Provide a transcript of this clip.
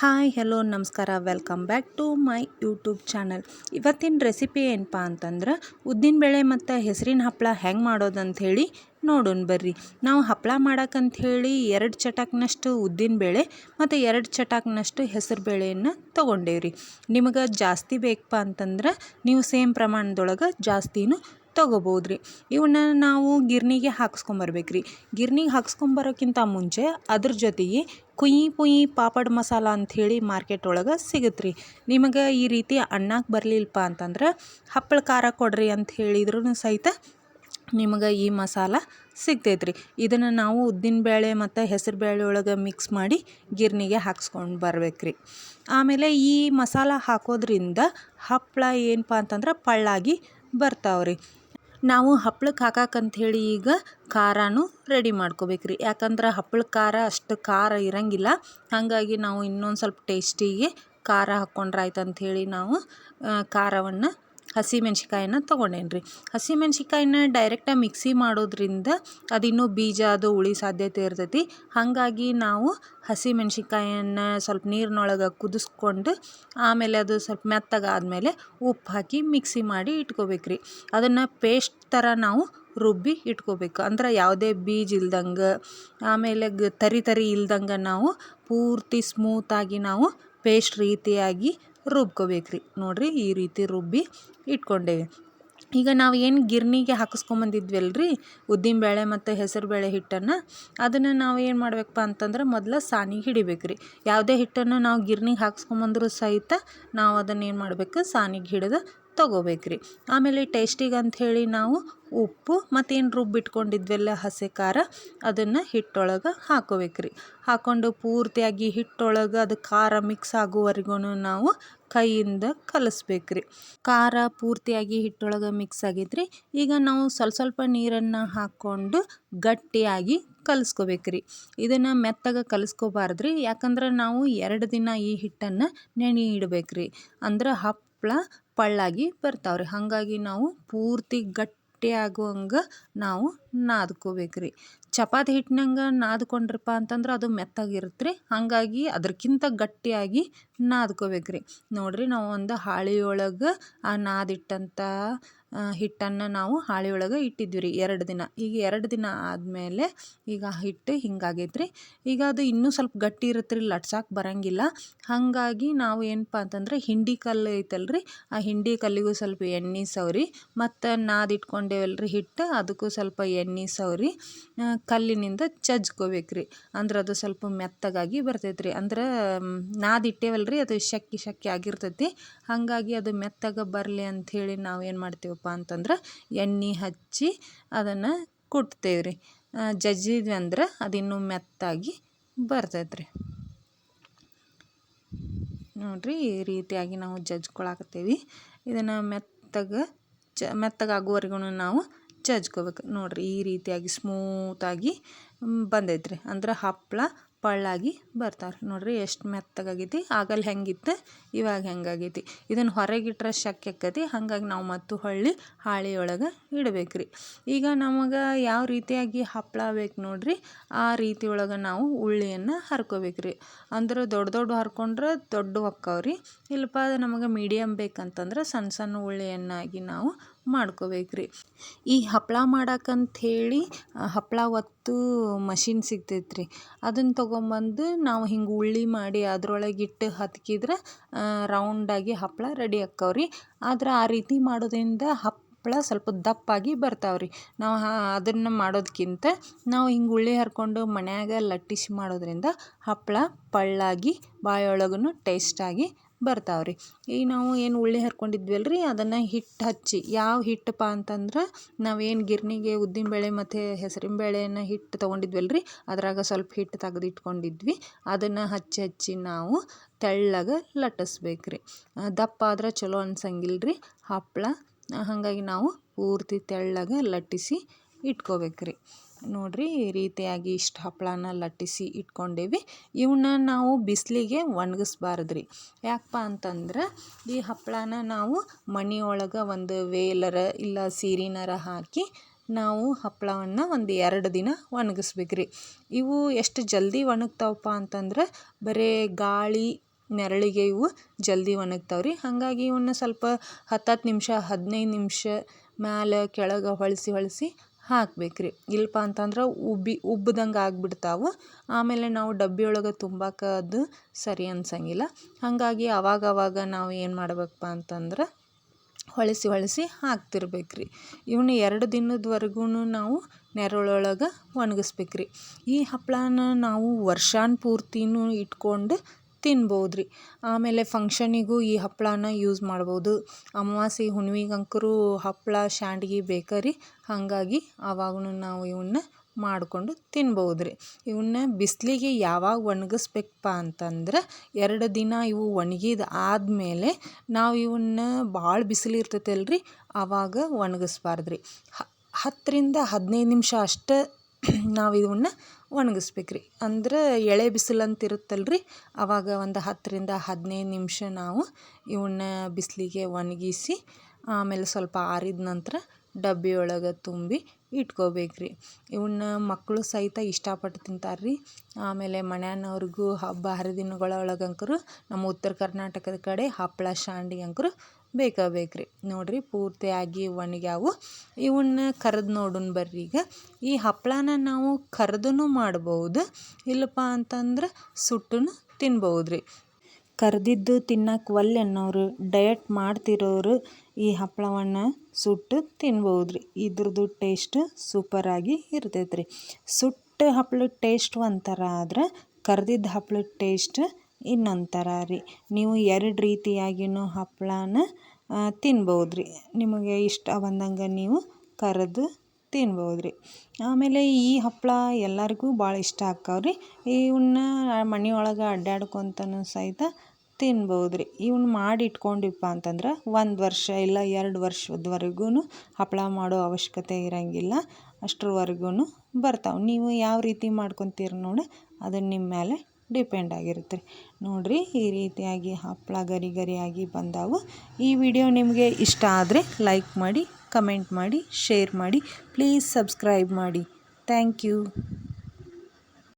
Hi, hello, ನಮಸ್ಕಾರ. Welcome back to my YouTube channel ಇವತ್ತಿನ recipe ಏನಪ್ಪ ಅಂತಂದ್ರೆ ಉದ್ದಿನಬೇಳೆ ಮತ್ತು ಹೆಸರಿನ ಹಪ್ಪಳ ಹೆಂಗೆ ಮಾಡೋದಂತ ಹೇಳಿ ನೋಡೋಣ ಬರ್ರಿ. ನಾವು ಹಪ್ಪಳ ಮಾಡೋಕ್ಕಂಥೇಳಿ ಎರಡು ಚಟಾಕ್ನಷ್ಟು ಉದ್ದಿನಬೇಳೆ ಮತ್ತು ಎರಡು ಚಟಾಕ್ನಷ್ಟು ಹೆಸರು ಬೇಳೆಯನ್ನು ತೊಗೊಂಡೇವ್ರಿ. ನಿಮಗೆ ಜಾಸ್ತಿ ಬೇಕಪ್ಪ ಅಂತಂದ್ರೆ, ನೀವು ಸೇಮ್ ಪ್ರಮಾಣದೊಳಗೆ ಜಾಸ್ತಿನೂ ತೊಗೋಬೋದು ರೀ ಇವನ್ನ ನಾವು ಗಿರ್ನಿಗೆ ಹಾಕ್ಸ್ಕೊಂಬರ್ಬೇಕು ರೀ ಗಿರ್ನಿಗೆ ಹಾಕ್ಸ್ಕೊಂಬರೋಕ್ಕಿಂತ ಮುಂಚೆ ಅದ್ರ ಜೊತೆಗೆ ಕುಯಿ ಪುಯಿ ಪಾಪಡ್ ಮಸಾಲ ಅಂಥೇಳಿ ಮಾರ್ಕೆಟ್ ಒಳಗೆ ಸಿಗುತ್ತೆ ರೀ ನಿಮಗೆ ಈ ರೀತಿ ಅಣ್ಣಕ್ಕೆ ಬರಲಿಲ್ಲಪ್ಪ ಅಂತಂದ್ರೆ ಹಪ್ಪಳ ಖಾರ ಕೊಡ್ರಿ ಅಂತ ಹೇಳಿದ್ರೂ ಸಹಿತ ನಿಮಗೆ ಈ ಮಸಾಲ ಸಿಗ್ತೈತೆ ರೀ ಇದನ್ನು ನಾವು ಉದ್ದಿನಬೇಳೆ ಮತ್ತು ಹೆಸರು ಬೇಳೆ ಒಳಗೆ ಮಿಕ್ಸ್ ಮಾಡಿ ಗಿರ್ನಿಗೆ ಹಾಕ್ಸ್ಕೊಂಡು ಬರ್ಬೇಕು ರೀ ಆಮೇಲೆ ಈ ಮಸಾಲ ಹಾಕೋದ್ರಿಂದ ಹಪ್ಪಳ ಏನಪ್ಪ ಅಂತಂದ್ರೆ ಪಳ್ಳಾಗಿ ಬರ್ತಾವೆ ರೀ ನಾವು ಹಪ್ಳಕ್ಕೆ ಹೇಳಿ ಈಗ ಖಾರನೂ ರೆಡಿ ಮಾಡ್ಕೋಬೇಕು ರೀ ಯಾಕಂದ್ರೆ ಹಪ್ಪಳ ಖಾರ ಅಷ್ಟು ಖಾರ ಇರಂಗಿಲ್ಲ. ಹಾಗಾಗಿ ನಾವು ಇನ್ನೊಂದು ಸ್ವಲ್ಪ ಟೇಸ್ಟಿಗೆ ಖಾರ ಹಾಕ್ಕೊಂಡ್ರೆ ಆಯ್ತು ಅಂಥೇಳಿ ನಾವು ಖಾರವನ್ನು ಹಸಿಮೆಣ್ಸಿಕಾಯಿನ ತೊಗೊಂಡೇನಿ ರೀ ಹಸಿಮೆಣ್ಸಿಕಾಯಿನ ಡೈರೆಕ್ಟಾಗಿ ಮಿಕ್ಸಿ ಮಾಡೋದ್ರಿಂದ ಅದಿನ್ನೂ ಬೀಜ, ಅದು ಉಳಿ ಸಾಧ್ಯತೆ ಇರ್ತೈತಿ. ಹಾಗಾಗಿ ನಾವು ಹಸಿಮೆಣ್ಸಿಕಾಯನ್ನು ಸ್ವಲ್ಪ ನೀರಿನೊಳಗೆ ಕುದಿಸ್ಕೊಂಡು ಆಮೇಲೆ ಅದು ಸ್ವಲ್ಪ ಮೆತ್ತಗಾದಮೇಲೆ ಉಪ್ಪು ಹಾಕಿ ಮಿಕ್ಸಿ ಮಾಡಿ ಇಟ್ಕೋಬೇಕು ರೀ ಅದನ್ನು ಪೇಸ್ಟ್ ಥರ ನಾವು ರುಬ್ಬಿ ಇಟ್ಕೋಬೇಕು. ಅಂದ್ರೆ ಯಾವುದೇ ಬೀಜ ಇಲ್ದಂಗೆ, ಆಮೇಲೆ ತರಿ ತರಿ ಇಲ್ದಂಗೆ ನಾವು ಪೂರ್ತಿ ಸ್ಮೂತಾಗಿ ನಾವು ಪೇಸ್ಟ್ ರೀತಿಯಾಗಿ ರುಬ್ಕೋಬೇಕು ರೀ ನೋಡಿರಿ ಈ ರೀತಿ ರುಬ್ಬಿ ಇಟ್ಕೊಂಡೇವಿ ಈಗ ನಾವು ಏನು ಗಿರ್ನಿಗೆ ರೀ ಉದ್ದಿನಬೇಳೆ ಮತ್ತು ಹೆಸರುಬೇಳೆ ಹಿಟ್ಟನ್ನು, ಅದನ್ನು ನಾವು ಏನು ಮಾಡಬೇಕಪ್ಪ ಅಂತಂದ್ರೆ ಮೊದಲು ಸಾನಿಗೆ ಹಿಡಿಬೇಕು ರೀ ಯಾವುದೇ ಹಿಟ್ಟನ್ನು ನಾವು ಗಿರ್ನಿಗೆ ಹಾಕ್ಸ್ಕೊಂಬಂದ್ರೂ ಸಹಿತ ನಾವು ಅದನ್ನು ಏನು ಮಾಡಬೇಕು, ಸಾನಿಗೆ ಹಿಡಿದು ತೊಗೋಬೇಕು ರೀ ಆಮೇಲೆ ಟೇಸ್ಟಿಗೆ ಅಂಥೇಳಿ ನಾವು ಉಪ್ಪು ಮತ್ತೇನು ರುಬ್ಬಿಟ್ಕೊಂಡಿದ್ವೆಲ್ಲ ಹಸಿ ಖಾರ ಅದನ್ನು ಹಿಟ್ಟೊಳಗೆ ಹಾಕೋಬೇಕು ಹಾಕೊಂಡು ಪೂರ್ತಿಯಾಗಿ ಹಿಟ್ಟೊಳಗೆ ಅದು ಖಾರ ಮಿಕ್ಸ್ ಆಗುವವರೆಗೂ ನಾವು ಕೈಯಿಂದ ಕಲಿಸ್ಬೇಕು ರೀ ಖಾರ ಪೂರ್ತಿಯಾಗಿ ಹಿಟ್ಟೊಳಗೆ ಮಿಕ್ಸ್ ಆಗಿದ್ರಿ ಈಗ ನಾವು ಸ್ವಲ್ಪ ಸ್ವಲ್ಪ ನೀರನ್ನು ಹಾಕ್ಕೊಂಡು ಗಟ್ಟಿಯಾಗಿ ಕಲಿಸ್ಕೋಬೇಕು ರೀ ಇದನ್ನು ಮೆತ್ತಗೆ ಕಲಿಸ್ಕೋಬಾರ್ದ್ರಿ, ಯಾಕಂದ್ರೆ ನಾವು ಎರಡು ದಿನ ಈ ಹಿಟ್ಟನ್ನು ನೆನೆ ಇಡ್ಬೇಕು ರೀ ಅಂದ್ರೆ ಹಪ್ಪಳ ಪಳ್ಳಾಗಿ ಬರ್ತಾವೆ ರೀ ಹಾಗಾಗಿ ನಾವು ಪೂರ್ತಿ ಗಟ್ಟಿ ನಾವು ನಾದ್ಕೋಬೇಕು ರೀ ಚಪಾತಿ ಹಿಟ್ಟಿನಂಗೆ ನಾದ್ಕೊಂಡ್ರಪ್ಪ ಅಂತಂದ್ರೆ ಅದು ಮೆತ್ತಾಗಿರುತ್ತೆ ರೀ ಹಾಗಾಗಿ ಅದಕ್ಕಿಂತ ಗಟ್ಟಿಯಾಗಿ ನಾದ್ಕೋಬೇಕು ರೀ ನೋಡಿರಿ ನಾವು ಒಂದು ಹಾಳೆ ಒಳಗೆ ಆ ನಾದಿಟ್ಟಂಥ ಹಿಟ್ಟನ್ನು ನಾವು ಹಾಳೆ ಒಳಗೆ ಇಟ್ಟಿದ್ವಿ ರೀ ಎರಡು ದಿನ. ಈಗ ಎರಡು ದಿನ ಆದಮೇಲೆ ಈಗ ಹಿಟ್ಟು ಹಿಂಗಾಗೈತೆ ರೀ ಈಗ ಅದು ಇನ್ನೂ ಸ್ವಲ್ಪ ಗಟ್ಟಿ ಇರುತ್ತೆ ರೀ ಲಟ್ಸಕ್ಕೆ ಬರೋಂಗಿಲ್ಲ. ಹಾಗಾಗಿ ನಾವು ಏನಪ್ಪ ಅಂತಂದ್ರೆ ಹಿಂಡಿ ಕಲ್ಲು ಐತಲ್ಲ ಆ ಹಿಂಡಿ ಕಲ್ಲಿಗೂ ಸ್ವಲ್ಪ ಎಣ್ಣೆ ಸವರಿ, ಮತ್ತು ನಾದಿಟ್ಕೊಂಡೇವಲ್ರಿ ಹಿಟ್ಟು, ಅದಕ್ಕೂ ಸ್ವಲ್ಪ ಎಣ್ಣೆ ಸವರಿ ಕಲ್ಲಿನಿಂದ ಚಜ್ಕೋಬೇಕು ರೀ ಅಂದ್ರೆ ಅದು ಸ್ವಲ್ಪ ಮೆತ್ತಗಾಗಿ ಬರ್ತೈತೆ ರೀ ಅಂದ್ರೆ ನಾದಿಟ್ಟೇವಲ್ಲ ರೀ ಅದು ಶಕ್ಕಿ ಶಕ್ಕಿ ಆಗಿರ್ತೈತಿ. ಹಾಗಾಗಿ ಅದು ಮೆತ್ತಗೆ ಬರಲಿ ಅಂಥೇಳಿ ನಾವು ಏನು ಮಾಡ್ತೀವಪ್ಪ ಅಂತಂದ್ರೆ ಎಣ್ಣೆ ಹಚ್ಚಿ ಅದನ್ನು ಕುಟ್ತೇವೆ ರೀ ಜಜ್ಜಿದ್ವಿ ಅಂದ್ರೆ ಅದಿನ್ನೂ ಮೆತ್ತಾಗಿ ಬರ್ತೈತೆ ರೀ ನೋಡಿರಿ ಈ ರೀತಿಯಾಗಿ ನಾವು ಜಜ್ಕೊಳಕತ್ತೀವಿ. ಇದನ್ನು ಮೆತ್ತಗೆ ಚ ಮೆತ್ತಗಾಗುವವರೆಗೂ ನಾವು ಜಜ್ಕೋಬೇಕು. ನೋಡಿರಿ ಈ ರೀತಿಯಾಗಿ ಸ್ಮೂತಾಗಿ ಬಂದೈತೆ ರೀ ಅಂದ್ರೆ ಹಪ್ಪಳ ಪಳ್ಳಾಗಿ ಬರ್ತಾರೆ ನೋಡಿರಿ ಎಷ್ಟು ಮೆತ್ತಗಾಗೈತಿ. ಆಗಲ್ಲಿ ಹೆಂಗಿತ್ತು, ಇವಾಗ ಹೆಂಗಾಗೈತಿ. ಇದನ್ನು ಹೊರಗಿಟ್ರೆ ಶಕ್ ಎಕ್ಕತಿ. ಹಾಗಾಗಿ ನಾವು ಮತ್ತು ಹೊಳ್ಳಿ ಹಾಳಿಯೊಳಗೆ ಇಡಬೇಕು ರೀ ಈಗ ನಮಗೆ ಯಾವ ರೀತಿಯಾಗಿ ಹಪ್ಪಳ ಬೇಕು ನೋಡಿರಿ. ಆ ರೀತಿ ಒಳಗೆ ನಾವು ಉಳ್ಳಿಯನ್ನು ಹರ್ಕೋಬೇಕು ರೀ ಅಂದ್ರೆ ದೊಡ್ಡ ದೊಡ್ಡ ಹರ್ಕೊಂಡ್ರೆ ದೊಡ್ಡ ಒಕ್ಕವ್ರಿ ಇಲ್ಲಪ್ಪ ನಮಗೆ ಮೀಡಿಯಮ್ ಬೇಕಂತಂದ್ರೆ ಸಣ್ಣ ಸಣ್ಣ ಉಳ್ಳಿಯನ್ನಾಗಿ ನಾವು ಮಾಡ್ಕೋಬೇಕು ರೀ ಈ ಹಪ್ಪಳ ಮಾಡಕ್ಕಂಥೇಳಿ ಹಪ್ಪಳ ಒತ್ತು ಮಷಿನ್ ಸಿಗ್ತೈತೆ ರೀ ಅದನ್ನು ತೊಗೊಂಬಂದು ನಾವು ಹಿಂಗೆ ಉಳ್ಳಿ ಮಾಡಿ ಅದ್ರೊಳಗೆ ಇಟ್ಟು ಹತ್ಕಿದ್ರೆ ರೌಂಡಾಗಿ ಹಪ್ಪಳ ರೆಡಿ ಆಕ್ಕವ ರೀ ಆದ್ರೆ ಆ ರೀತಿ ಮಾಡೋದ್ರಿಂದ ಹಪ್ಪಳ ಸ್ವಲ್ಪ ದಪ್ಪಾಗಿ ಬರ್ತಾವೆ ರೀ ನಾವು ಅದನ್ನು ಮಾಡೋದಕ್ಕಿಂತ ನಾವು ಹಿಂಗೆ ಉಳ್ಳಿ ಹರ್ಕೊಂಡು ಮನ್ಯಾಗ ಲಟ್ಟಿಸಿ ಮಾಡೋದ್ರಿಂದ ಹಪ್ಪಳ ಪಳ್ಳಾಗಿ ಬಾಯೊಳಗೂ ಟೇಸ್ಟಾಗಿ ಬರ್ತಾವೆ ರೀ ಈಗ ನಾವು ಏನು ಉಳ್ಳಿ ಹರ್ಕೊಂಡಿದ್ವಿ ಅಲ್ರಿ ಅದನ್ನು ಹಿಟ್ಟು ಹಚ್ಚಿ. ಯಾವ ಹಿಟ್ಟಪ್ಪ ಅಂತಂದ್ರೆ ನಾವೇನು ಗಿರ್ನಿಗೆ ಉದ್ದಿನಬೇಳೆ ಮತ್ತು ಹೆಸರಿನ ಬೇಳೆನ ಹಿಟ್ಟು ತೊಗೊಂಡಿದ್ವಲ್ಲ ರೀ ಅದ್ರಾಗ ಸ್ವಲ್ಪ ಹಿಟ್ಟು ತೆಗೆದಿಟ್ಕೊಂಡಿದ್ವಿ. ಅದನ್ನು ಹಚ್ಚಿ ಹಚ್ಚಿ ನಾವು ತೆಳ್ಳಗೆ ಲಟ್ಟಿಸ್ಬೇಕು ರೀ ದಪ್ಪ ಆದ್ರೆ ಚಲೋ ಅನ್ಸಂಗಿಲ್ಲ ರೀ ಹಪ್ಪಳ ಹಾಗಾಗಿ ನಾವು ಪೂರ್ತಿ ತೆಳ್ಳಗೆ ಲಟ್ಟಿಸಿ ಇಟ್ಕೋಬೇಕು ರೀ ನೋಡಿರಿ ಈ ರೀತಿಯಾಗಿ ಇಷ್ಟು ಹಪ್ಪಳನ ಲಟ್ಟಿಸಿ ಇಟ್ಕೊಂಡೇವಿ. ಇವನ್ನ ನಾವು ಬಿಸಿಲಿಗೆ ಒಣಗಿಸ್ಬಾರ್ದ್ರಿ. ಯಾಕಪ್ಪ ಅಂತಂದ್ರೆ ಈ ಹಪ್ಪಳನ ನಾವು ಮನೆ ಒಳಗೆ ಒಂದು ವೇಲರ ಇಲ್ಲ ಸೀರಿನರ ಹಾಕಿ ನಾವು ಹಪ್ಪಳವನ್ನು ಒಂದು ಎರಡು ದಿನ ಒಣಗಿಸ್ಬೇಕ್ರಿ. ಇವು ಎಷ್ಟು ಜಲ್ದಿ ಒಣಗ್ತಾವಪ್ಪ ಅಂತಂದ್ರೆ ಬರೀ ಗಾಳಿ ನೆರಳಿಗೆ ಇವು ಜಲ್ದಿ ಒಣಗ್ತಾವೆ ರೀ ಹಾಗಾಗಿ ಇವನ್ನ ಸ್ವಲ್ಪ ಹತ್ತತ್ತು ನಿಮಿಷ, ಹದಿನೈದು ನಿಮಿಷ ಮ್ಯಾಲೆ ಕೆಳಗೆ ಹೊಳಿಸಿ ಹೊಳಿಸಿ ಹಾಕ್ಬೇಕು ರೀ ಇಲ್ಲಪ್ಪ ಅಂತಂದ್ರೆ ಉಬ್ಬಿ ಉಬ್ಬಿದಂಗೆ ಆಗ್ಬಿಡ್ತಾವೆ. ಆಮೇಲೆ ನಾವು ಡಬ್ಬಿ ಒಳಗೆ ತುಂಬಕ್ಕೆ ಅದು ಸರಿ ಅನ್ಸಂಗಿಲ್ಲ. ಹಾಗಾಗಿ ಅವಾಗ ಅವಾಗ ನಾವು ಏನು ಮಾಡ್ಬೇಕಪ್ಪ ಅಂತಂದ್ರೆ ಹೊಳಿಸಿ ಹೊಳಿಸಿ ಹಾಕ್ತಿರ್ಬೇಕು ರೀ ಇವನ್ನ ಎರಡು ದಿನದವರೆಗೂ ನಾವು ನೆರಳೊಳಗೆ ಒಣಗಿಸ್ಬೇಕು ರೀ ಈ ಹಪ್ಪಳನ ನಾವು ವರ್ಷಾನ್ ಪೂರ್ತಿನೂ ಇಟ್ಕೊಂಡು ತಿನ್ಬೋದು ರೀ ಆಮೇಲೆ ಫಂಕ್ಷನಿಗೂ ಈ ಹಪ್ಪಳನ ಯೂಸ್ ಮಾಡ್ಬೋದು. ಅಮಾವಾಸ್ಯೆ ಹುಣ್ಣಿಮೆಗಂಕರೂ ಹಪ್ಪಳ ಶ್ಯಾಂಡ್ಗಿ ಬೇಕರಿ. ರೀ ಹಾಗಾಗಿ ಆವಾಗೂ ನಾವು ಇವನ್ನ ಮಾಡಿಕೊಂಡು ತಿನ್ಬೋದು ರೀ ಇವನ್ನ ಬಿಸಿಲಿಗೆ ಯಾವಾಗ ಒಣಗಿಸ್ಬೇಕಪ್ಪ ಅಂತಂದ್ರೆ ಎರಡು ದಿನ ಇವು ಒಣಗಿದ ಆದಮೇಲೆ ನಾವು ಇವನ್ನ ಭಾಳ ಬಿಸಿಲು ಇರ್ತೈತಲ್ಲ ರೀ ಆವಾಗ ಒಣಗಿಸ್ಬಾರ್ದು ರೀ ಹತ್ತರಿಂದ ಹದಿನೈದು ನಿಮಿಷ ಅಷ್ಟೇ ನಾವು ಇವನ್ನ ಒಣಗಿಸ್ಬೇಕು ರೀ ಅಂದ್ರೆ ಎಳೆ ಬಿಸಿಲಂತಿರುತ್ತಲ್ಲ ರೀ ಆವಾಗ ಒಂದು ಹತ್ತರಿಂದ ಹದಿನೈದು ನಿಮಿಷ ನಾವು ಇವನ್ನ ಬಿಸಿಲಿಗೆ ಒಣಗಿಸಿ, ಆಮೇಲೆ ಸ್ವಲ್ಪ ಆರಿದ ನಂತರ ಡಬ್ಬಿ ಒಳಗೆ ತುಂಬಿ ಇಟ್ಕೋಬೇಕು ರೀ ಇವನ್ನ ಮಕ್ಕಳು ಸಹಿತ ಇಷ್ಟಪಟ್ಟು ತಿಂತಾರೆ ರೀ ಆಮೇಲೆ ಮನೆಯವ್ರಿಗೂ ಹಬ್ಬ ಹರಿದಿನಗಳ ಹರಿದಿನಗಳೊಳಗಂಕರು, ನಮ್ಮ ಉತ್ತರ ಕರ್ನಾಟಕದ ಕಡೆ ಹಪ್ಪಳ ಶಾಂಡಿಗೆ ಅಂಕರು ಬೇಕಾ ಬೇಕು ನೋಡಿರಿ ಪೂರ್ತಿಯಾಗಿ ಒಣಗ್ಯಾವು. ಇವನ್ನ ಕರ್ದು ನೋಡೋಣ ಬರ್ರಿ ಈಗ. ಈ ಹಪ್ಪಳನ ನಾವು ಕರೆದೂ ಮಾಡ್ಬೋದು. ಇಲ್ಲಪ್ಪ ಅಂತಂದ್ರೆ ಸುಟ್ಟು ತಿನ್ಬೋದು ರೀ ಕರೆದಿದ್ದು ತಿನ್ನಕ್ಕೆ ಒಲ್ಲೆ ಅನ್ನೋರು ಡಯಟ್ ಮಾಡ್ತಿರೋರು ಈ ಹಪ್ಪಳವನ್ನು ಸುಟ್ಟು ತಿನ್ಬೋದು ರೀ ಇದ್ರದ್ದು ಟೇಸ್ಟ್ ಸೂಪರಾಗಿ ಇರ್ತೈತೆ ರೀ ಸುಟ್ಟ ಹಪ್ಳದ ಟೇಸ್ಟ್ ಒಂಥರ ಆದ್ರೆ ಕರ್ದಿದ್ದ ಹಪ್ಳದ ಟೇಸ್ಟ್ ಇನ್ನೊಂಥರ ರೀ. ನೀವು ಎರಡು ರೀತಿಯಾಗಿಯೂ ಹಪ್ಪಳನ ತಿನ್ಬೋದು ರೀ ನಿಮಗೆ ಇಷ್ಟ ಬಂದಂಗೆ ನೀವು ಕರೆದು ತಿನ್ಬೌದು ರೀ ಆಮೇಲೆ ಈ ಹಪ್ಪಳ ಎಲ್ಲರಿಗೂ ಭಾಳ ಇಷ್ಟ ಆಕ್ಕಾವೆ ರೀ. ಇವನ್ನ ಮನೆಯೊಳಗೆ ಅಡ್ಡಾಡ್ಕೊತನೂ ಸಹಿತ ತಿನ್ಬೌದು ರೀ ಇವನ್ನ ಮಾಡಿ ಇಟ್ಕೊಂಡಿಪ್ಪ ಅಂತಂದ್ರೆ ಒಂದು ವರ್ಷ ಇಲ್ಲ ಎರಡು ವರ್ಷದವರೆಗೂ ಹಪ್ಪಳ ಮಾಡೋ ಅವಶ್ಯಕತೆ ಇರೋಂಗಿಲ್ಲ. ಅಷ್ಟರವರೆಗೂ ಬರ್ತಾವೆ. ನೀವು ಯಾವ ರೀತಿ ಮಾಡ್ಕೊತೀರಿ ನೋಡಿ ಅದು ನಿಮ್ಮ ಮೇಲೆ ಡಿಪೆಂಡ್ ಆಗಿರುತ್ತೆ. ನೋಡಿರಿ, ಈ ರೀತಿಯಾಗಿ ಹಪ್ಪಳ ಗರಿ ಗರಿಯಾಗಿ ಬಂದಾವು. ಈ ವಿಡಿಯೋ ನಿಮಗೆ ಇಷ್ಟ ಆದರೆ ಲೈಕ್ ಮಾಡಿ, ಕಮೆಂಟ್ ಮಾಡಿ, ಶೇರ್ ಮಾಡಿ, ಪ್ಲೀಸ್ ಸಬ್ಸ್ಕ್ರೈಬ್ ಮಾಡಿ. Thank you.